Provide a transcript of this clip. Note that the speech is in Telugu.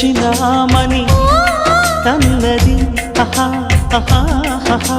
వేచినామని ఆహా. అన్నది ఆహా ఆహా ఆహా